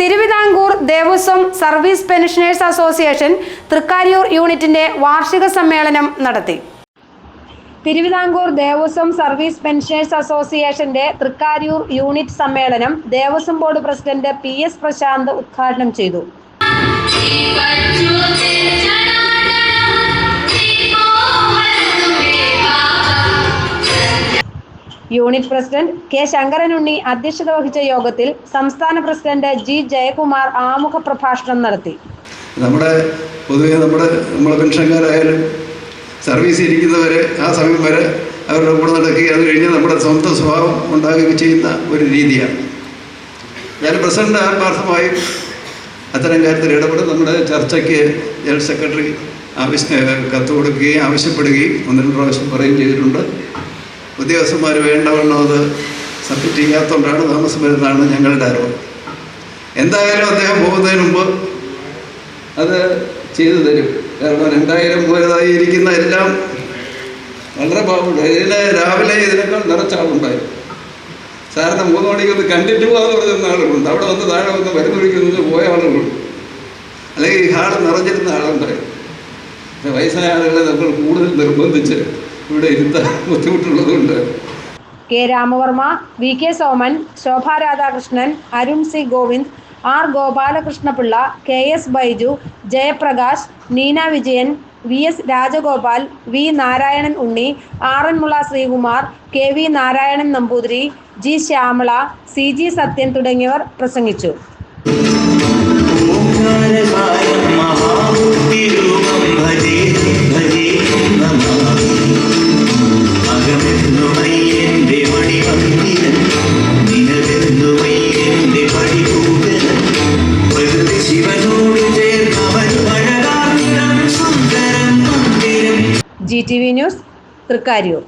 Thiruvithamkoor Devaswom service pensioners association Thrikkariyoor യൂണിറ്റിന്റെ വാർഷിക സമ്മേളനം നടത്തി. തിരുവിതാംകൂർ ദേവസ്വം സർവീസ് പെൻഷനേഴ്സ് അസോസിയേഷന്റെ തൃക്കാരിയൂർ യൂണിറ്റ് സമ്മേളനം Devaswom board president P S Prasanth ഉദ്ഘാടനം ചെയ്തു. യൂണിറ്റ് പ്രസിഡന്റ് കെ ശങ്കരനുണ്ണി അധ്യക്ഷത വഹിച്ച യോഗത്തിൽ സംസ്ഥാന പ്രസിഡന്റ് ജി ജയകുമാർ ആമുഖ പ്രഭാഷണം നടത്തി. നമ്മുടെ പൊതുവെ നമ്മുടെ നമ്മുടെ പെൻഷൻകാരായാലും സർവീസ് ഇരിക്കുന്നവരെ ആ സമയം വരെ അവരുടെ കൂടെ നടക്കുകയും അത് കഴിഞ്ഞ് നമ്മുടെ സ്വന്തം സ്വഭാവം ഉണ്ടാകുകയും ചെയ്യുന്ന ഒരു രീതിയാണ്. ഞാൻ പ്രസിഡന്റ് ആത്മാർത്ഥമായും അത്തരം കാര്യത്തിൽ ഇടപെടും. നമ്മുടെ ചർച്ചയ്ക്ക് ജനറൽ സെക്രട്ടറി ആവശ്യ കത്ത് കൊടുക്കുകയും ആവശ്യപ്പെടുകയും ഒന്ന് രണ്ട് പ്രാവശ്യം പറയുകയും ചെയ്തിട്ടുണ്ട്. ഉദ്യോഗസ്ഥന്മാർ വേണ്ടവണ്ണം അത് സബ്മിറ്റ് ചെയ്യാത്തതുകൊണ്ടാണ് താമസം വരുന്നതാണ് ഞങ്ങളുടെ അറിവ് എന്തായാലും അദ്ദേഹം പോകുന്നതിന് മുമ്പ് അത് ചെയ്തു തരും. കാരണം രണ്ടായിരം മുതലായി ഇരിക്കുന്ന എല്ലാം വളരെ പാവമുണ്ട് ഇതിന് രാവിലെ ഇതിനേക്കാൾ നിറച്ചാളുണ്ടായി സാറിന് മൂന്ന് മണിക്ക് ഒന്ന് കണ്ടിട്ട് പോകാന്ന് പറയുന്ന ആളുകളുണ്ട്. അവിടെ വന്ന് താഴെ വന്ന് മരുന്ന് ഒഴിക്കുന്നത് പോയ ആളുകളുണ്ട്. അല്ലെങ്കിൽ ഈ ഹാൾ നിറഞ്ഞിരുന്ന ആളുണ്ടായിരുന്നു. പക്ഷെ വയസ്സായ ആളുകളെ നമ്മൾ കൂടുതൽ നിർബന്ധിച്ച് ഇവിടെ ഇരുത്താൻ ബുദ്ധിമുട്ടുള്ളതുകൊണ്ട്. K Ramavarma V K Soman Shobha Radhakrishnan Arun C Govind R Gopalakrishnapillai K S Baiju Jayaprakash Neena Vijayan V S Rajagopal V Narayanan Unni R N Mula Sreekumar K V Narayanan Namboothiri G Shyamala C G Sathyan തുടങ്ങിയവർ പ്രസംഗിച്ചു. G T V news Thrikkariyoor.